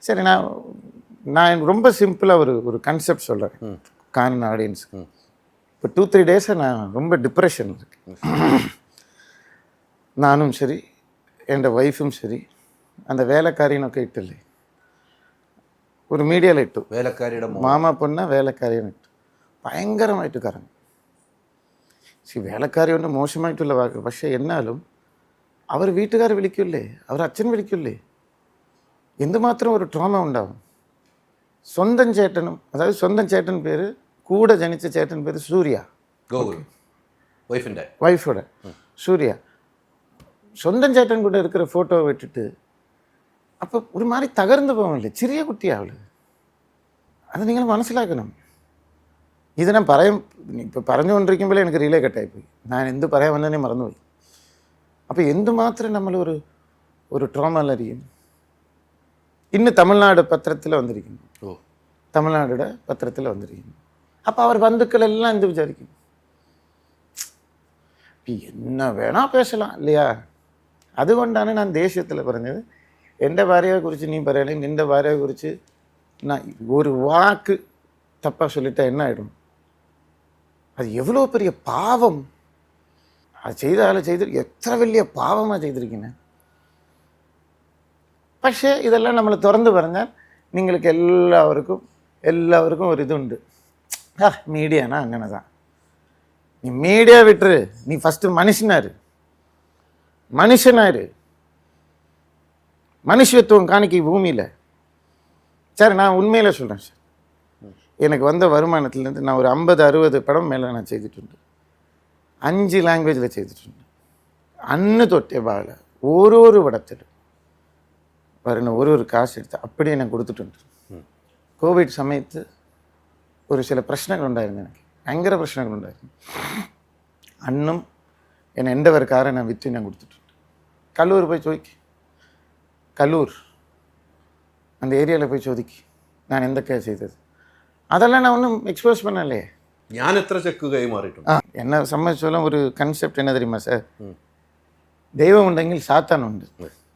சரி நான் நான் ரொம்ப சிம்பிளாக ஒரு ஒரு கன்செப்ட் சொல்கிறேன் காரண ஆடியன்ஸ் இப்போ டூ த்ரீ டேஸை நான் ரொம்ப டிப்ரெஷன் இருக்கு நானும் சரி என் ஒய்ஃபும் சரி அந்த വേലക്കാരിനൊക്കെ ഇട്ടില്ലേ ഒരു മീഡിയയിൽ ഇട്ടു വേലക്കാരിയുടെ മോ- മാമ പൊന്ന വേലക്കാരിനെ ഇട്ടു ഭയങ്കരമായിട്ട് കറങ്ങി ശരി വേലക്കാരി കൊണ്ട് മോശമായിട്ടുള്ള വാക്ക് പക്ഷേ എന്നാലും അവർ വീട്ടുകാർ വിളിക്കില്ലേ അവർ അച്ഛൻ വിളിക്കില്ലേ എന്തുമാത്രം ഒരു ട്രോമ ഉണ്ടാവും സ്വന്തം ചേട്ടനും അതായത് സ്വന്തം ചേട്ടൻ പേര് കൂടെ ജനിച്ച ചേട്ടൻ പേര് സൂര്യ ഗോകുൽ വൈഫിന്റെ ஒய்ஃபோட சூர்யா சொந்தம் சேட்டன் கூட இருக்கிற ஃபோட்டோவை விட்டுட்டு அப்போ ஒரு மாதிரி തകർന്നു പോകില്ലേ ചെറിയ കുട്ടിയാവള് അത് നിങ്ങൾ മനസ്സിലാക്കണം ഇത് ഞാൻ പറയും ഇപ്പോൾ പറഞ്ഞുകൊണ്ടിരിക്കുമ്പോഴേ എനിക്ക് റീലേ കട്ടായിപ്പോയി ഞാൻ എന്ത് പറയാൻ വന്നതിനെ മറന്നുപോയി അപ്പോൾ എന്തുമാത്രം നമ്മൾ ഒരു ഒരു இன்னும் தமிழ்நாடு பத்திரத்தில் வந்திருக்கணும் ஓ. தமிழ்நாடோட பத்திரத்தில் வந்திருக்கீங்க. அப்போ அவர் பந்துக்கள் எல்லாம் இருந்து விசாரிக்கணும். என்ன வேணால் பேசலாம் இல்லையா? அது கொண்டானே நான் தேசியத்தில் பிறந்தது. எந்த பாரியை குறித்து நீ பரையலை நின்ற பாரியை குறித்து நான் ஒரு வாக்கு தப்பாக சொல்லிட்டா என்ன ஆகிடும் அது எவ்வளோ பெரிய பாவம். அது செய்தால் செய்து எத்தனை வெளிய பாவமாக செய்திருக்கீங்க? പക്ഷേ ഇതെല്ലാം നമ്മൾ തുറന്നു പറഞ്ഞാൽ നിങ്ങൾക്ക് എല്ലാവർക്കും എല്ലാവർക്കും ഒരിതുണ്ട് ആ മീഡിയാനാ അങ്ങനെ താ നീ മീഡിയ വിട്ടു നീ ഫസ്റ്റ് മനുഷ്യനാര്? മനുഷ്യനാര്? மனுஷத்துவம் காணிக்க பூமியில் சார் நான் உண்மையில் சொல்கிறேன் சார் எனக்கு வந்த வருமானத்துலேருந்து நான் ஒரு ஐம்பது அறுபது படம் மேலே நான் செய்துட்டு அஞ்சு லாங்குவேஜில் செய்துட்டு அன்னு தொட்டே பாவில் ஒரு ஒரு படத்திலும் பாருங்கள் ஒரு ஒரு காசு எடுத்து அப்படியே நான் கொடுத்துட்டு கோவிட் சமயத்து ஒரு சில பிரச்சனைகள் உண்டாயிருந்து எனக்கு. பயங்கர பிரச்சனைகள் உண்டாயிருந்து அண்ணும் என்னை எந்த ஒரு காரை நான் விற்று நான் கொடுத்துட்டு கல்லூர் போய் சோதிக்கு கல்லூர். அந்த ஏரியாவில் போய் சோதிக்கு நான் எந்த கே செய்தது? அதெல்லாம் நான் ஒன்றும் எக்ஸ்போஸ் பண்ணலையே. ஞானத்திர செக்கு கை மாறிட்டோம். ஆ என்ன சம்மதிச்சோலாம் ஒரு கன்செப்ட் என்ன தெரியுமா சார் தெய்வம் உண்டெங்கில் சாத்தான் உண்டு.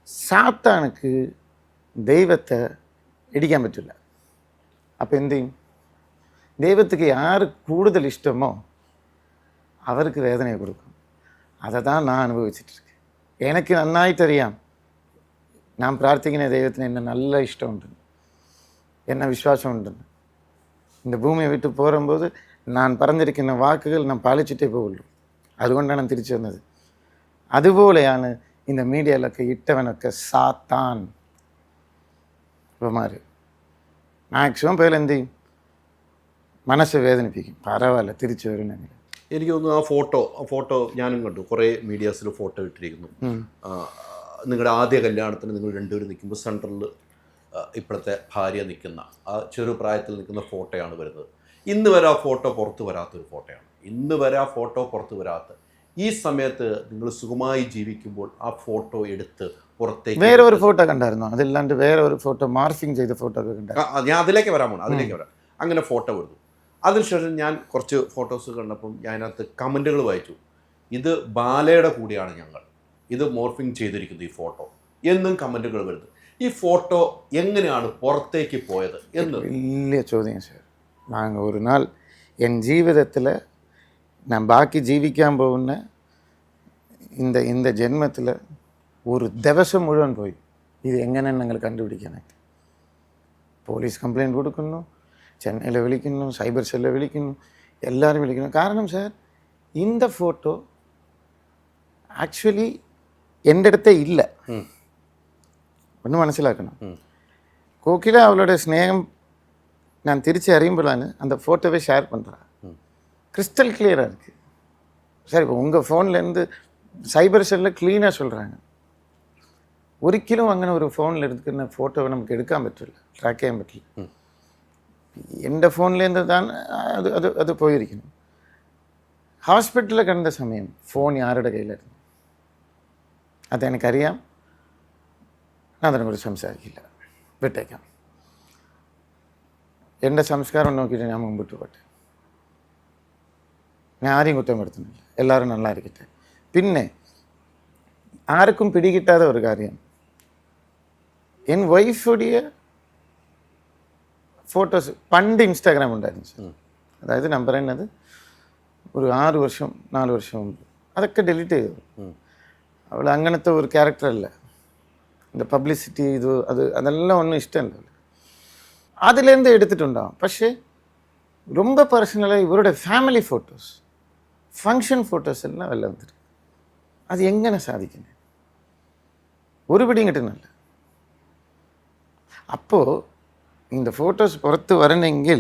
സാത്താനക്ക് ദൈവത്തെ ഇടിക്കാൻ പറ്റില്ല അപ്പോൾ എന്ത് ചെയ്യും ദൈവത്തിക്ക് ആര് കൂടുതൽ ഇഷ്ടമോ അവർക്ക് വേദനയെ കൊടുക്കും அதை தான் நான் அனுபவிச்சிட்ருக்கேன் எனக்கு நன்னாய் தெரியாம் நான் பிரார்த்திக்கின தெய்வത്തിന് என்ன நல்ல இஷ்டம் உண்டு என்ன விசுவாசம் உண்டு இந்த பூமியை விட்டு போகும்போது நான் പറഞ്ഞിരിക്കുന്ന വാക്കുകൾ നാം പാലിച്ചിട്ടേ പോകുള്ളൂ അതുകൊണ്ടാണ് തിരിച്ചു വന്നത് അതുപോലെയാണ് இந்த മീഡിയയിലൊക്കെ ഇട്ടവനൊക്കെ സാത്താൻ ഇപ്പോൾ മാറി മാക്സിമം പേര് എന്ത് ചെയ്യും മനസ്സ് വേദനിപ്പിക്കും പരവാല്ല തിരിച്ചു വരുന്നെങ്കിൽ എനിക്ക് തോന്നുന്നു ആ ഫോട്ടോ ആ ഫോട്ടോ ഞാനും കണ്ടു. കുറേ മീഡിയാസിൽ ഫോട്ടോ ഇട്ടിരിക്കുന്നു. നിങ്ങളുടെ ആദ്യ കല്യാണത്തിന് നിങ്ങൾ രണ്ടുപേരും നിൽക്കുമ്പോൾ സെൻട്രലിൽ ഇപ്പോഴത്തെ ഭാര്യ നിൽക്കുന്ന ആ ചെറു പ്രായത്തിൽ നിൽക്കുന്ന ഫോട്ടോയാണ് വരുന്നത്. ഇന്ന് വരെ ആ ഫോട്ടോ പുറത്ത് വരാത്തൊരു ഫോട്ടോയാണ്. ഇന്ന് വരെ ആ ഫോട്ടോ പുറത്ത് വരാത്ത ഈ സമയത്ത് നിങ്ങൾ സുഖമായി ജീവിക്കുമ്പോൾ ആ ഫോട്ടോ എടുത്ത് പുറത്തേക്ക് വേറെ ഒരു ഫോട്ടോ കണ്ടായിരുന്നു? അതില്ലാണ്ട് വേറെ ഒരു ഫോട്ടോ മാർഫിംഗ് ചെയ്ത ഫോട്ടോ ഒക്കെ കണ്ടായിരുന്നു? ഞാൻ അതിലേക്ക് വരാൻ പോകണം അതിലേക്ക് വരാം. അങ്ങനെ ഫോട്ടോ എടുത്തു. അതിനുശേഷം ഞാൻ കുറച്ച് ഫോട്ടോസ് കണ്ടപ്പം ഞാൻ അതിനകത്ത് കമന്റുകൾ വായിച്ചു. ഇത് ബാലയുടെ കൂടിയാണ് ഞങ്ങൾ. ഇത് മോർഫിംഗ് ചെയ്തിരിക്കുന്നു ഈ ഫോട്ടോ. എന്നും കമന്റുകൾ വരുന്നു. ഈ ഫോട്ടോ എങ്ങനെയാണ് പുറത്തേക്ക് പോയത് എന്ന്? വലിയ ചോദ്യം സാർ. നാങ്ങൾ ഒരു നാൾ എൻ ജീവിതത്തിൽ நான் பாக்கி ജീവിക്കാൻ പോകുന്ന இந்த இந்த ജന്മത്തിൽ ഒരു ദിവസം മുഴുവൻ പോയി ഇത് എങ്ങനെ ഞങ്ങൾ കണ്ടുപിടിക്കാനായിട്ട് പോലീസ് കംപ്ലയിൻറ്റ് കൊടുക്കുന്നു ചെന്നൈയിൽ വിളിക്കുന്നു സൈബർ സെല്ലിൽ വിളിക്കുന്നു എല്ലാവരും വിളിക്കുന്നു കാരണം സാർ இந்த ഫോട്ടോ ആക്ച്വലി എൻ്റെ അടുത്തേ ഇല്ല ഒന്ന് മനസ്സിലാക്കണം கோகிலா அவளோட ஸ்நேகம் நான் திருச்சி அறியும்போதான்னு அந்த ஃபோட்டோவை ஷேர் பண்ணுறேன் கிறிஸ்டல் கிளியராக இருக்குது சரி இப்போ உங்கள் ஃபோன்லேருந்து சைபர் செல்லில் க்ளீனாக சொல்கிறாங்க ഒരിക്കലും അങ്ങനെ ഒരു ഫോണിൽ എടുക്കുന്ന ഫോട്ടോ നമുക്ക് എടുക്കാൻ പറ്റില്ല ട്രാക്ക് ചെയ്യാൻ പറ്റില്ല ഉം. എൻ്റെ ഫോണിലേന്ത് താൻ അത് അത് അത് പോയിരിക്കുന്നു ഹോസ്പിറ്റലിൽ കണ്ട സമയം ഫോൺ ആരുടെ കയ്യിലായിരുന്നു അതെനിക്കറിയാം ഞാൻ അതിനെക്കുറിച്ച് സംസാരിക്കില്ല വിട്ടേക്കാം എൻ്റെ സംസ്കാരം നോക്കിയിട്ട് ഞാൻ മുമ്പിട്ട് പോട്ടെ ഞാൻ ആരെയും കുറ്റപ്പെടുത്തുന്നില്ല എല്ലാവരും നല്ലായിരിക്കട്ടെ പിന്നെ ആർക്കും പിടികിട്ടാതെ ഒരു കാര്യം എൻ വൈഫുടിയ ഫോട്ടോസ് പണ്ട് ഇൻസ്റ്റാഗ്രാം ഉണ്ടായിരുന്നു സാർ അതായത് ഞാൻ പറയുന്നത് ഒരു ആറ് വർഷം നാല് വർഷം മുമ്പ് അതൊക്കെ ഡിലീറ്റ് ചെയ്തു അവൾ അങ്ങനത്തെ ഒരു ക്യാരക്ടറല്ല இந்த பப்ளிசிட்டி இது அது அதெல்லாம் ஒன்றும் இஷ்டம் இல்லை அதுலேருந்து எடுத்துகிட்டு உண்டாகும் பட்சே ரொம்ப பர்சனலாக இவரோட ஃபேமிலி ஃபோட்டோஸ் ഫങ്ഷൻ ഫോട്ടോസ് എല്ലാം എല്ലാം തരും അത് എങ്ങനെ സാധിക്കുന്നത് ഒരു പിടിയും കിട്ടുന്നില്ല. അപ്പോൾ இந்த ഫോട്ടോസ് പുറത്ത് വരണമെങ്കിൽ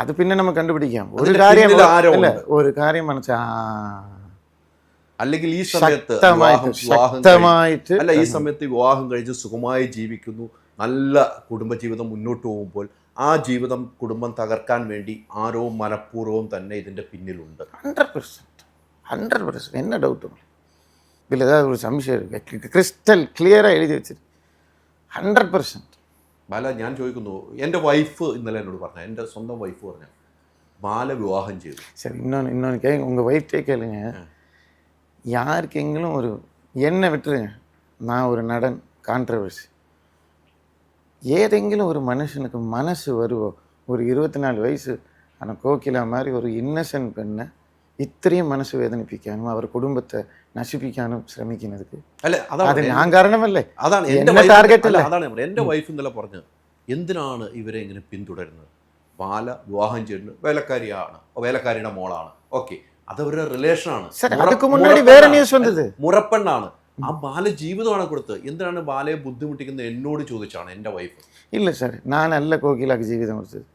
അത് പിന്നെ നമ്മൾ കണ്ടുപിടിക്കാം. ഒരു കാര്യം ഒരു കാര്യം മനസ്സിലാ. അല്ലെങ്കിൽ ഈ സമയത്ത് ശക്തമായിട്ട് അല്ല ഈ സമയത്ത് വിവാഹം കഴിച്ച് സുഖമായി ജീവിക്കുന്നു. നല്ല കുടുംബജീവിതം മുന്നോട്ട് പോകുമ്പോൾ ആ ജീവിതം കുടുംബം തകർക്കാൻ വേണ്ടി ആരോ മനഃപൂർവ്വം തന്നെ ഇതിൻ്റെ പിന്നിലുണ്ട് ഹൺഡ്രഡ് പെർസെൻറ്റ് ஹண்ட்ரட் പെർസെൻറ്റ് என்ன டவுட்டும் ഇതിൽ ഏതാ ഒരു സംശയം இருக்கு ക്ലിയറായി എഴുതി വെച്ചിട്ട് ഹൺഡ്രഡ് പെർസെൻറ്റ് ബാല ഞാൻ ചോദിക്കുന്നു എൻ്റെ വൈഫ് ഇന്നലെ എന്നോട് പറഞ്ഞു എൻ്റെ സ്വന്തം വൈഫ് പറഞ്ഞു ബാല വിവാഹം ചെയ്തു ശരി ഇന്നോ இன்னொன்று கேங்க உங்கள் ஒய்ஃப்டே கேளுங்க யாருக்கெங்கிலும் ஒரு என்னை விட்டுருங்க நான் ஒரு நடன் கான்ட்ரவர்சி ஏதெங்கிலும் ഒരു மனுஷனுக்கு മനസ്സ് வருவோம் ഒരു இருபத்தி വയസ്സ് வயசு ஆனால் கோகிலா மாதிரி ഒരു ഇന്നസെന്റ് പെണ്ണ് ഇത്രയും മനസ്സ് വേദനിപ്പിക്കാനും അവർ കുടുംബത്തെ നശിപ്പിക്കാനും ശ്രമിക്കുന്നതിൽ അല്ല അതാണ് ഞാൻ കാരണമല്ലേ? അതാണ് എന്റെ ടാർഗറ്റ് അല്ല അതാണ് എന്റെ വൈഫ് ഇന്നലെ പറഞ്ഞത് എന്തിനാണ് ഇവരെ ഇങ്ങനെ പിന്തുടരുന്നത്? ബാല വിവാഹം ചെയ്യുന്നത് വേലക്കാരിയാണ് വേലക്കാരിയുടെ മോളാണ്. ഓക്കെ. അതവരുടെ റിലേഷനാണ് മുറപ്പെണ്ണാണ്. ആ ബാല ജീവിതമാണ് കൊടുത്തത് എന്തിനാണ് ബാലയെ ബുദ്ധിമുട്ടിക്കുന്നത് എന്നോട് ചോദിച്ചാണ് എൻ്റെ വൈഫ് இல்லை சார் நான் நல்ல கோகிலாக்கு ஜீவிதம் கொடுத்தது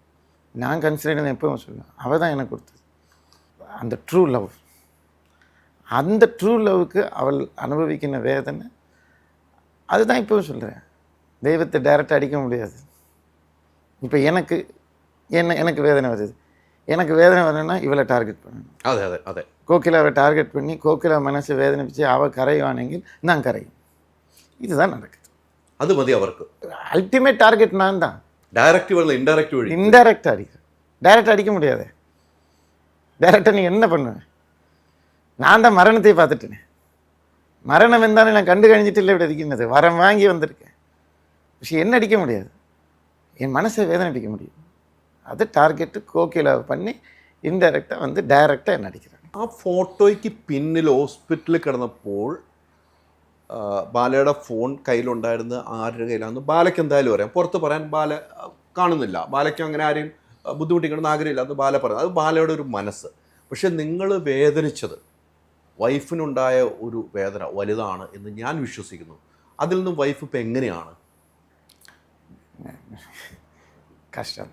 நான் கன்சிடர் எப்பவும் சொல்லுவேன் அவள் தான் எனக்கு கொடுத்தது அந்த ட்ரூ லவ் அந்த ட்ரூ லவ்வுக்கு அவள் அனுபவிக்கிற வேதனை அதுதான் இப்பவும் சொல்கிறேன் தெய்வத்தை டைரெக்டாக அடிக்க முடியாது இப்போ எனக்கு என்ன எனக்கு வேதனை வருது எனக்கு வேதனை வரணும்னா இவளை டார்கெட் பண்ணணும். അതെ അതെ அதே கோகிலாவை டார்கெட் பண்ணி கோகிலா மனசு வேதனை வேதனைப்பிச்சு அவள் கரைவானெங்கில் நான் கரையும். இதுதான் நடக்குது. அது മതി അവർക്ക്. அல்டிமேட் டார்கெட் நான் தான். ഡയറക്റ്റ് വഴിയല്ല ഇൻഡയറക്റ്റ് വഴി. இன்டைரக்ட் அடிக்க டைரக்ட் அடிக்க முடியாது. டைரக்டாக நீ என்ன பண்ணுவேன் நான் தான் மரணத்தை பார்த்துட்டேனே. மரணம் இருந்தானே நான் கண்டு கழிஞ்சிட்டு இல்லை இப்படி அடிக்கிறது. வரம் வாங்கி வந்திருக்கேன். പക്ഷേ என்ன அடிக்க முடியாது? என் மனசை வேதனை அடிக்க முடியும். அது டார்கெட்டு கோகிலாவை பண்ணி இன்டைரக்டாக வந்து டைரெக்டாக என்ன அடிக்கிறாங்க ആ ഫോട്ടോയ്ക്ക് പിന്നിൽ ഹോസ്പിറ്റലിൽ കിടന്നപ്പോൾ ആ, ബാലയുടെ ഫോൺ കയ്യിലുണ്ടായിരുന്ന ആരുടെ കയ്യിലാണെന്ന് ബാലയ്ക്ക് എന്തായാലും അറിയാം പുറത്ത് പറയാൻ ബാല ആ, കാണുന്നില്ല ബാലയ്ക്ക് അങ്ങനെ ആരെയും ആ, ബുദ്ധിമുട്ടിക്കണമെന്ന് ആഗ്രഹമില്ല അത് ബാല പറയുന്നത് അത് ബാലയുടെ ഒരു മനസ്സ് പക്ഷെ നിങ്ങൾ വേദനിച്ചത് വൈഫിനുണ്ടായ ഒരു വേദന വലുതാണ് എന്ന് ഞാൻ വിശ്വസിക്കുന്നു അതിൽ നിന്നും വൈഫ് ഇപ്പം എങ്ങനെയാണ് கஷ்டம்